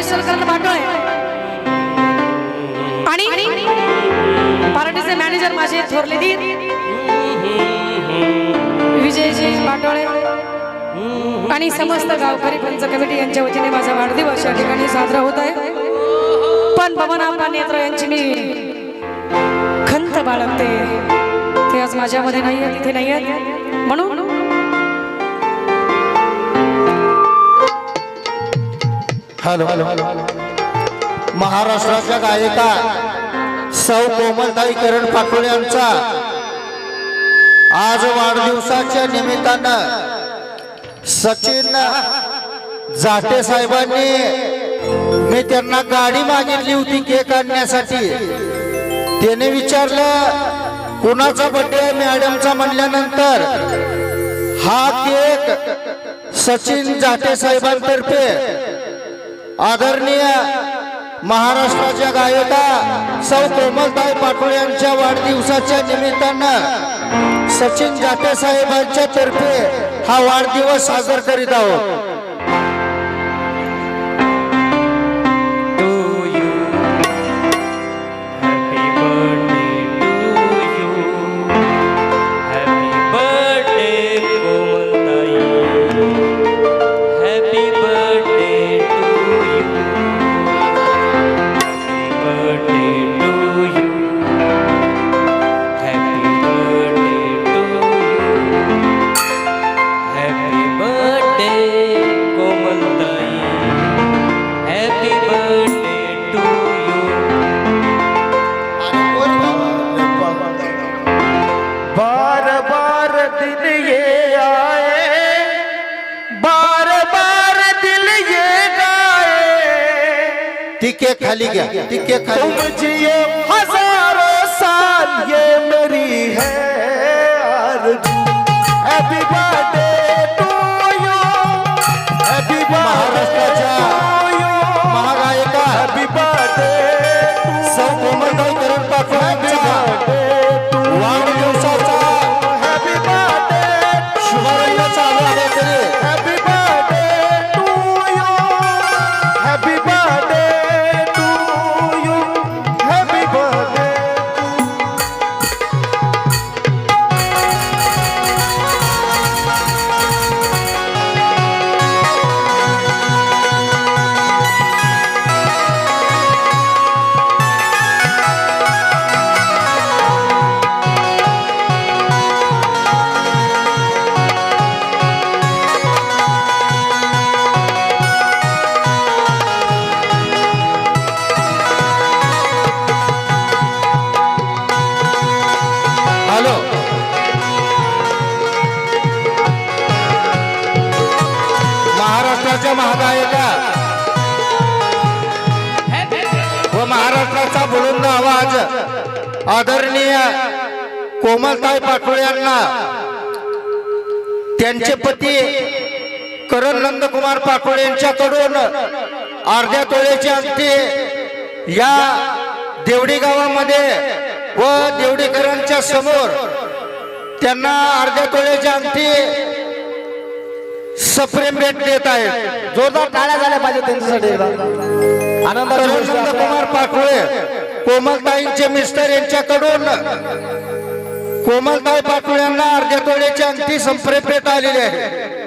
विशालकरण पाटोळे. आणि पार्टीचे मॅनेजर माझे थोरले दीर. विजयजी पाटोळे. आणि समस्त गावकरी पंच कमिटी यांच्या वतीने माझा वाढदिवस या ठिकाणी साजरा होत आहे. पण पवनाप्पा नेत्र यांची मी खंत बाळगते. ते आज माझ्यामध्ये नाही आहेत तिथे नाही आहेत म्हणून हॅलो. महाराष्ट्राच्या गायिका सौ कोमलताई करण पाटोळे यांचा आज वाढदिवसाच्या निमित्तानं सचिन जाटे साहेबांनी मी त्यांना गाडी मागितली होती केक आणण्यासाठी. त्याने विचारलं कुणाचा बड्डे मॅडमचा म्हणल्यानंतर हा केक सचिन जाटे साहेबांतर्फे आदरणीय महाराष्ट्राच्या गायिका सौ कोमलताई पाटोळे यांच्या वाढदिवसाच्या निमित्तानं सचिन जाटे साहेबांच्या तर्फे हा वाढदिवस साजरा करीत आहोत. ये आए बार बार दिल ये गाए। टिके खाली गया टिके खाली तुम जिए हजारों साल ये मेरी है happy birthday to you happy महाराष्ट्राच्या महागायिका। हॅपी बर्थडे सौ कोमलताई करण पाटोळ्यांचा महागायिका. व महाराष्ट्राचा बुलंद आवाज आदरणीय कोमलताई पाटोळे यांना. त्यांचे पती करण नंदकुमार पाटोळे यांच्याकडून अर्ध्या तोळ्याची अंगठी या देवडी गावामध्ये व देवडीकरांच्या समोर त्यांना अर्ध्या तोळ्याची अंगठी सप्रेम भेट देत आहेत. जोरदार टाळ्या झाल्या पाहिजे त्यांच्यासाठी कुमार पाटोळे कोमलताईंचे मिस्टर यांच्याकडून कोमलताई पाटोळे यांना अर्ध्या तोळ्याची अंगठी संप्रेम भेट आलेली आहे.